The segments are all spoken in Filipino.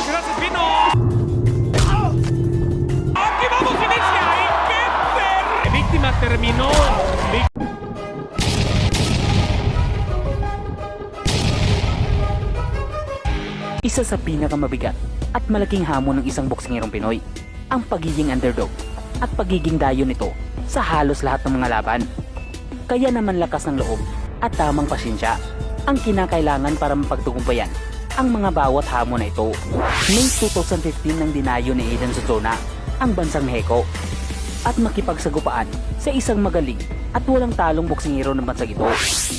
se hace Pino. Aquí vamos Inicia y qué ter- Víctima terminó. Isa sa pinakamabigat at malaking hamon ng isang boksingerong Pinoy, ang pagiging underdog at pagiging dayo nito sa halos lahat ng mga laban. Kaya naman lakas ng loob at tamang pasyensya ang kinakailangan para mapagtugumpayan ang mga bawat hamon na ito. May 2015 nang dinayo ni Eden Sotona ang bansang Mexico at makipagsagupaan sa isang magaling at walang talong boksingero ng bansang ito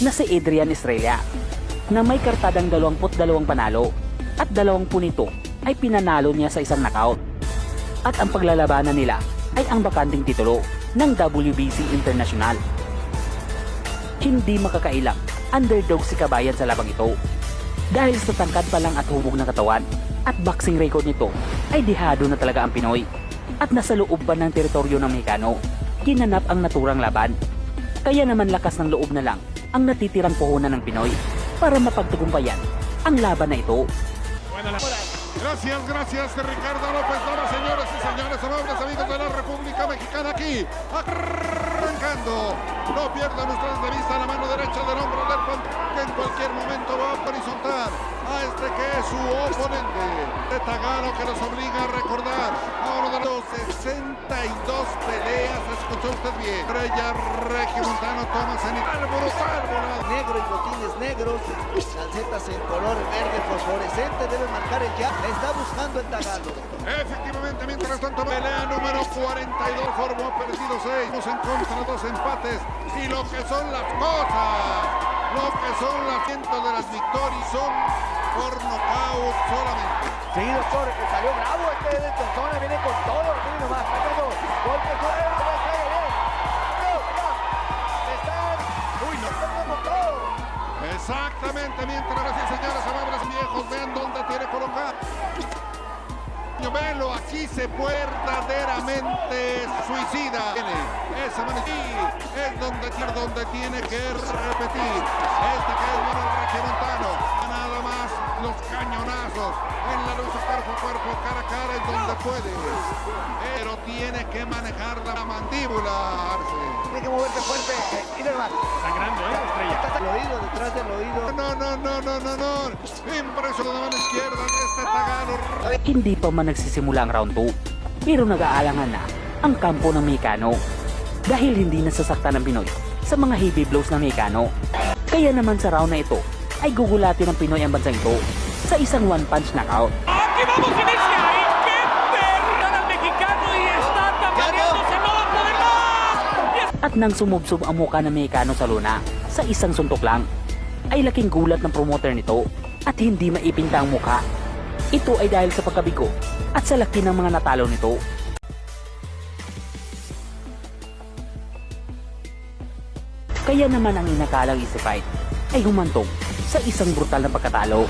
na si Adrian Estrella na may kartadang 22 panalo at 20 nito ay pinanalo niya sa isang knockout. At ang paglalabanan nila ay ang bakanting titulo ng WBC International. Hindi makakailang underdog si Kabayan sa labang ito dahil sa tangkad pa lang at hubog ng katawan at boxing record nito ay dihado na talaga ang Pinoy. At nasa loob pa ng teritoryo ng Mexicano ginanap ang naturang laban. Kaya naman lakas ng loob na lang ang natitirang puhunan ng Pinoy para mapagtagumpayan ang laban na ito. Gracias, gracias, Ricardo López. Dora, señoras y señores, amables amigos de la República Mexicana, aquí, arrancando. No pierdan ustedes de vista la mano derecha del hombre del que en cualquier momento va a horizontal a este que es su oponente. De Tagaro que nos obliga a recordar a uno de los 62 peleas, escuchó usted bien. Estrella Regiomontano Thomas en Álvaro Álvaro. negro y botines negros, calcetas en color verde fosforescente, debe marcar el ya, está buscando el tagalo. Efectivamente, mientras tanto, pelea número 42, formó perdido 6, dos en contra, dos empates. Y lo que son las cosas, lo que son las cientos de las victorias son solamente. Sí, doctor, que salió bravo este de persona, viene con todo, viene nomás, sacando golpe fuerte, ya cae bien. No, ya, están, uy, no están todo. Exactamente, mientras y señores amables viejos, vean dónde tiene colocar. Velo, aquí se verdaderamente suicida. Esa mano aquí es donde, donde tiene que repetir. Cañonazos en la lucha cuerpo a cuerpo, cara a cara, es donde puede. Pero tiene que manejar la mandíbula, Arce. Tiene que moverse fuerte, eh, nomás, Sangrando, ¿eh? Estrella. está el oído, detrás del oído. No, no, no, no, no, no. Impresionante la mano izquierda de este Tagano. hindi pa man nagsisimula ang round 2 pero nag-aalangan na ang kampo ng Mexicano dahil hindi nasasaktan ng Pinoy sa mga heavy blows ng Mexicano. Kaya naman sa round na ito ay gugulatin ng Pinoy ang bansang ito sa isang one punch knockout. Aquí vamos Inicia y qué ter- al mexicano y está tambaleándose, más. Y es- At nang sumubsob ang muka ng Mexicano sa luna sa isang suntok lang, ay laking gulat ng promoter nito at hindi maipinta ang mukha. Ito ay dahil sa pagkabigo at sa laki ng mga natalo nito. Kaya naman ang inakalang fight ay humantong sa isang brutal na pagkatalo